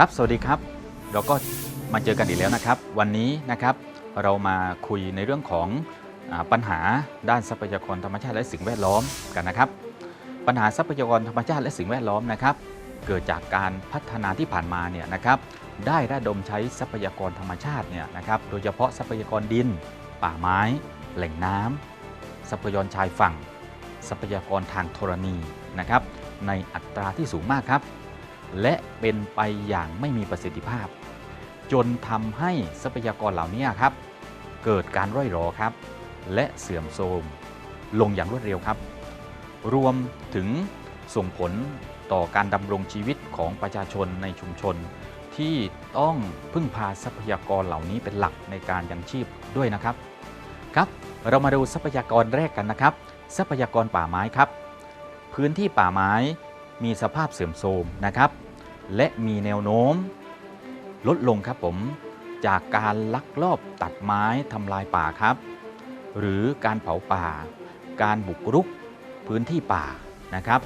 ครับสวัสดีครับเราก็มาเจอกันอีกแล้วนะครับ วันนี้นะครับเรามาคุยในเรื่องของปัญหาด้านทรัพยากรธรรมชาติและสิ่งแวดล้อมกันนะครับ ปัญหาทรัพยากรธรรมชาติและสิ่งแวดล้อมนะครับ เกิดจากการพัฒนาที่ผ่านมาเนี่ยนะครับได้ระดมใช้ทรัพยากรธรรมชาติเนี่ยนะครับโดยเฉพาะทรัพยากรดิน ป่าไม้ แหล่งน้ำทรัพยากรชายฝั่ง ทรัพยากรทางธรณีนะครับในอัตราที่สูงมากครับ และเป็นไปอย่างไม่มีประสิทธิภาพ จนทำให้ทรัพยากรเหล่านี้ครับ เกิดการร่อยหรอครับ และเสื่อมโทรมลงอย่างรวดเร็วครับ รวมถึงส่งผลต่อการดำรงชีวิตของประชาชนในชุมชน ที่ต้องพึ่งพาทรัพยากรเหล่านี้เป็นหลักในการยังชีพด้วยนะครับครับเรามาดูทรัพยากรแรกกันนะครับ ทรัพยากรป่าไม้ครับ พื้นที่ป่าไม้ มีสภาพเสื่อมโทรมนะครับ และมีแนวโน้ม ลดลงครับผมจากการลักลอบตัดไม้ทำลายป่าครับ หรือการเผาป่า การบุกรุกพื้นที่ป่านะครับ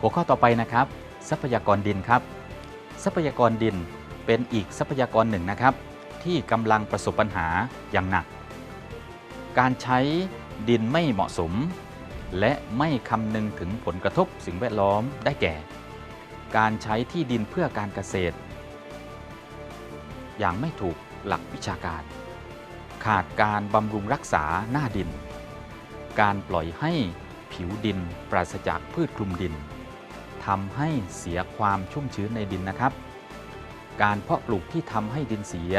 หัวข้อต่อไปนะครับ ทรัพยากรดินครับ ทรัพยากรดินเป็นอีกทรัพยากรหนึ่งนะครับ ที่กำลังประสบปัญหาอย่างหนัก การใช้ดินไม่เหมาะสม และไม่คำนึงถึงผลกระทบสิ่งแวดล้อมได้แก่ การใช้ที่ดินเพื่อการเกษตร อย่างไม่ถูกหลักวิชาการ ขาดการบำรุงรักษาหน้าดิน การปล่อยให้ผิวดินปราศจากพืชคลุมดินทำให้เสียความชุ่มชื้นในดินนะครับ การเพาะปลูกที่ทำให้ดินเสีย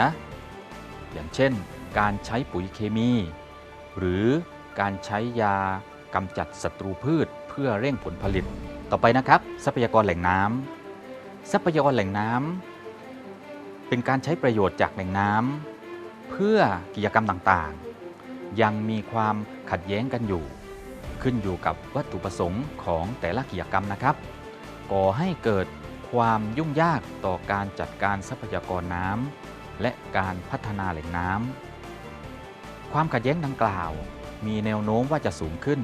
อย่างเช่น การใช้ปุ๋ยเคมี หรือการใช้ยา กำจัดศัตรูพืชเพื่อเร่งผลผลิต ต่อไปนะครับ ทรัพยากรแหล่งน้ำทรัพยากรแหล่งน้ำเป็นการใช้ประโยชน์จากแหล่งน้ำเพื่อกิจกรรมต่างๆ ยังมีความขัดแย้งกันอยู่ ขึ้นอยู่กับวัตถุประสงค์ของแต่ละกิจกรรมนะครับ ก่อให้เกิดความยุ่งยากต่อการจัดการทรัพยากรน้ำและการพัฒนาแหล่งน้ำความขัดแย้งดังกล่าว มีแนวโน้มว่าจะสูงขึ้น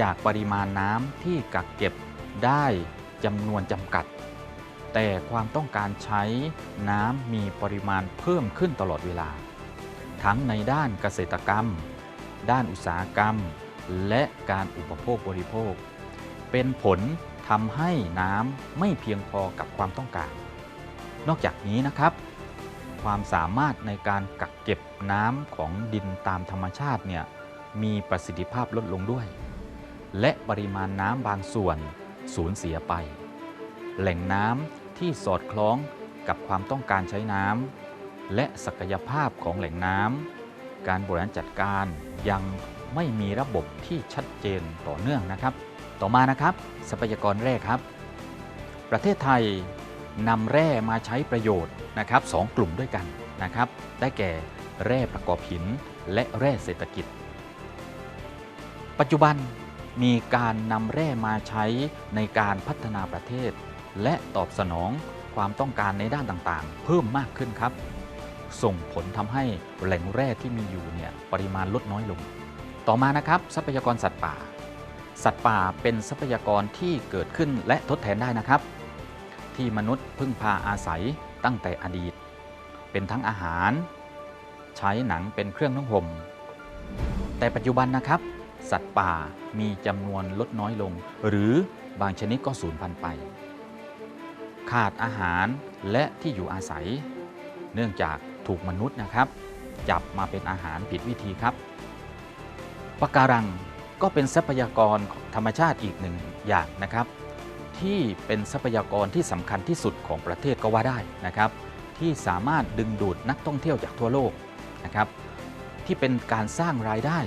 จากปริมาณน้ำที่กักเก็บได้จำนวนจำกัด แต่ความต้องการใช้น้ำมีปริมาณเพิ่มขึ้นตลอดเวลา ทั้งในด้านเกษตรกรรม ด้านอุตสาหกรรม และการอุปโภคบริโภค เป็นผลทำให้น้ำไม่เพียงพอกับความต้องการ นอกจากนี้นะครับ ความสามารถในการกักเก็บน้ำของดินตามธรรมชาติเนี่ยมีประสิทธิภาพลดลงด้วย และปริมาณน้ำบางส่วนสูญเสียไป แหล่งน้ำที่สอดคล้องกับความต้องการใช้น้ำและศักยภาพของแหล่งน้ำการบริหารจัดการยังไม่มีระบบที่ชัดเจนต่อเนื่องนะครับ ต่อมานะครับทรัพยากรแร่ครับ ประเทศไทยนำแร่มาใช้ประโยชน์นะครับสองกลุ่มด้วยกันนะครับ ได้แก่แร่ประกอบหินและแร่เศรษฐกิจ ปัจจุบัน มีการนำแร่มาใช้ในการพัฒนาประเทศ และตอบสนองความต้องการในด้านต่างๆ เพิ่มมากขึ้นครับ ส่งผลทำให้แหล่งแร่ที่มีอยู่เนี่ยปริมาณลดน้อยลง ต่อมานะครับ ทรัพยากรสัตว์ป่า สัตว์ป่าเป็นทรัพยากรที่เกิดขึ้นและทดแทนได้นะครับ ที่มนุษย์พึ่งพาอาศัยตั้งแต่อดีต เป็นทั้งอาหาร ใช้หนังเป็นเครื่องนุ่งห่มแต่ปัจจุบันนะครับ สัตว์ป่ามีจำนวนลดน้อยลง หรือบางชนิดก็สูญพันธุ์ไป ขาดอาหารและที่อยู่อาศัย เนื่องจากถูกมนุษย์นะครับ จับมาเป็นอาหารผิดวิธีครับปะการังก็เป็นทรัพยากรธรรมชาติอีกหนึ่งอย่างนะครับ ที่เป็นทรัพยากรที่สำคัญที่สุดของประเทศก็ว่าได้นะครับ ที่สามารถดึงดูดนักท่องเที่ยวจากทั่วโลกนะครับ ที่เป็นการสร้างรายได้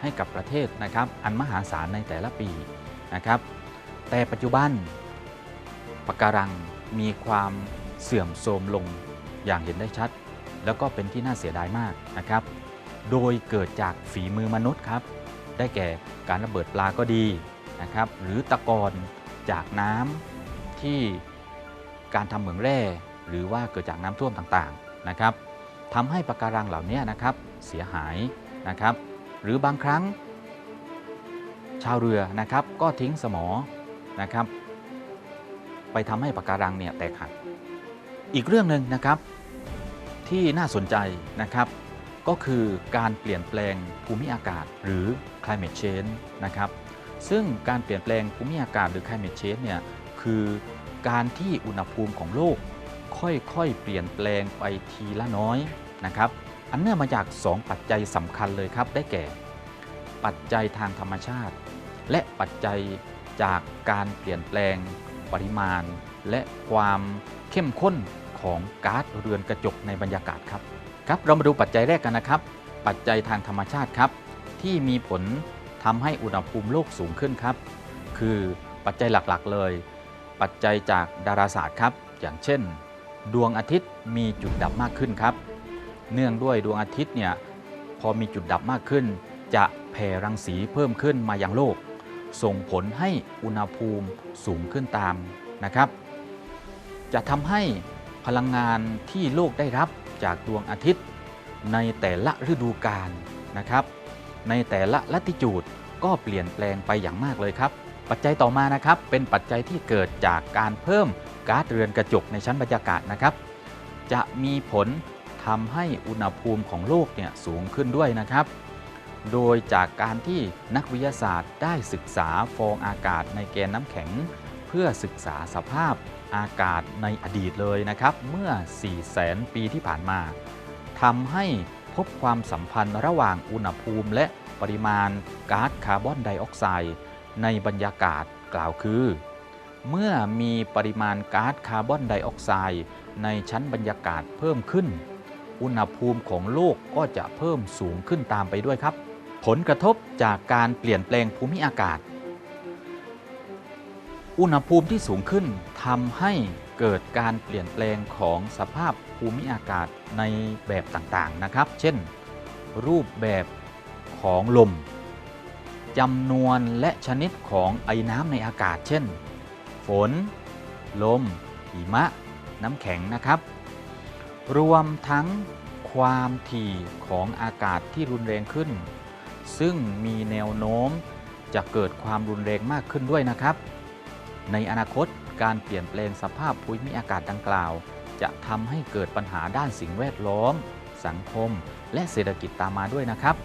ให้กับประเทศนะครับอันมหาศาลในแต่ละปีนะครับ แต่ปัจจุบันปะการังมีความเสื่อมโทรมลงอย่างเห็นได้ชัด แล้วก็เป็นที่น่าเสียดายมากนะครับ โดยเกิดจากฝีมือมนุษย์ครับ ได้แก่การระเบิดปลาก็ดีนะครับ หรือตะกอนจากน้ำที่การทำเหมืองแร่หรือว่าเกิดจากน้ำท่วมต่างๆนะครับทำให้ปะการังเหล่านี้นะครับเสียหายนะครับ หรือบางครั้ง ชาวเรือนะครับก็ทิ้งสมอนะครับ ไปทำให้ปะการังเนี่ยแตกหักอีกเรื่องหนึ่งนะครับที่น่าสนใจนะครับ ก็คือการเปลี่ยนแปลงภูมิอากาศหรือ climate change นะครับ ซึ่งการเปลี่ยนแปลงภูมิอากาศหรือ climate change เนี่ยคือการที่อุณหภูมิของโลก ค่อยๆ เปลี่ยนแปลงไปทีละน้อยนะครับ อันเนื่องมาจาก 2 ปัจจัยสำคัญเลยครับ ได้แก่ ปัจจัยทางธรรมชาติ และปัจจัยจากการเปลี่ยนแปลง ปริมาณ และความเข้มข้นของก๊าซเรือนกระจกในบรรยากาศครับครับ เรามาดูปัจจัยแรกกันนะครับ ปัจจัยทางธรรมชาติครับ ที่มีผลทำให้อุณหภูมิโลกสูงขึ้นครับ คือปัจจัยหลักๆเลย ปัจจัยจากดาราศาสตร์ครับ อย่างเช่น ดวงอาทิตย์มีจุดดับมากขึ้นครับ เนื่องด้วยดวงอาทิตย์เนี่ยพอมีจุดดับมากขึ้น จะแผ่รังสีเพิ่มขึ้นมายังโลก ส่งผลให้อุณหภูมิสูงขึ้นตามนะครับ จะทำให้พลังงานที่โลกได้รับจากดวงอาทิตย์ ในแต่ละฤดูกาลนะครับ ในแต่ละลัติจูดก็เปลี่ยนแปลงไปอย่างมากเลยครับ ปัจจัยต่อมานะครับ เป็นปัจจัยที่เกิดจากการเพิ่มก๊าซเรือนกระจกในชั้นบรรยากาศนะครับ จะมีผล ทำให้อุณหภูมิของโลกเนี่ยสูงขึ้นด้วยนะครับ โดยจากการที่นักวิทยาศาสตร์ได้ศึกษาฟองอากาศในแกนน้ำแข็ง เพื่อศึกษาสภาพอากาศในอดีตเลยนะครับ เมื่อ 4 0 0แสนปีที่ผ่านมาทำให้พบความสัมพันธ์ระหว่างอุณหภูมิ และปริมาณก๊าซคาร์บอนไดออกไซด์ในบรรยากาศกล่าวคือ เมื่อมีปริมาณก๊าซคาร์บอนไดออกไซด์ในชั้นบรรยากาศเพิ่มขึ้น อุณหภูมิของโลกก็จะเพิ่มสูงขึ้นตามไปด้วยครับ ผลกระทบจากการเปลี่ยนแปลงภูมิอากาศ อุณหภูมิที่สูงขึ้นทำให้เกิดการเปลี่ยนแปลงของสภาพภูมิอากาศในแบบต่างๆนะครับ เช่น รูปแบบของลมจำนวนและชนิดของไอน้ำในอากาศ เช่น ฝน ลม หิมะ น้ำแข็งนะครับ รวมทั้งความถี่ของอากาศที่รุนแรงขึ้น ซึ่งมีแนวโน้มจะเกิดความรุนแรงมากขึ้นด้วยนะครับ ในอนาคตการเปลี่ยนแปลงสภาพภูมิอากาศดังกล่าว จะทำให้เกิดปัญหาด้านสิ่งแวดล้อม สังคม และเศรษฐกิจตามมาด้วยนะครับ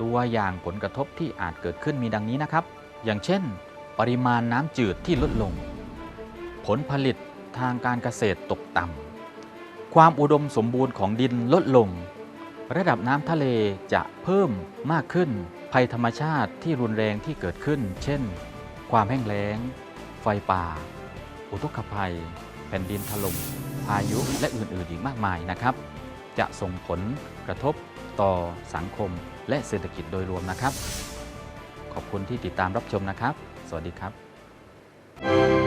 ตัวอย่างผลกระทบที่อาจเกิดขึ้นมีดังนี้นะครับ อย่างเช่น ปริมาณน้ำจืดที่ลดลง ผลผลิตทางการเกษตรตกต่ำ ความอุดมสมบูรณ์ของดินลดลง ระดับน้ำทะเลจะเพิ่มมากขึ้น ภัยธรรมชาติที่รุนแรงที่เกิดขึ้น เช่น ความแห้งแล้ง ไฟป่า อุทกภัย แผ่นดินถล่มพายุและอื่นๆอีกมากมายนะครับ จะส่งผลกระทบต่อสังคมและเศรษฐกิจโดยรวมนะครับ ขอบคุณที่ติดตามรับชมนะครับ สวัสดีครับ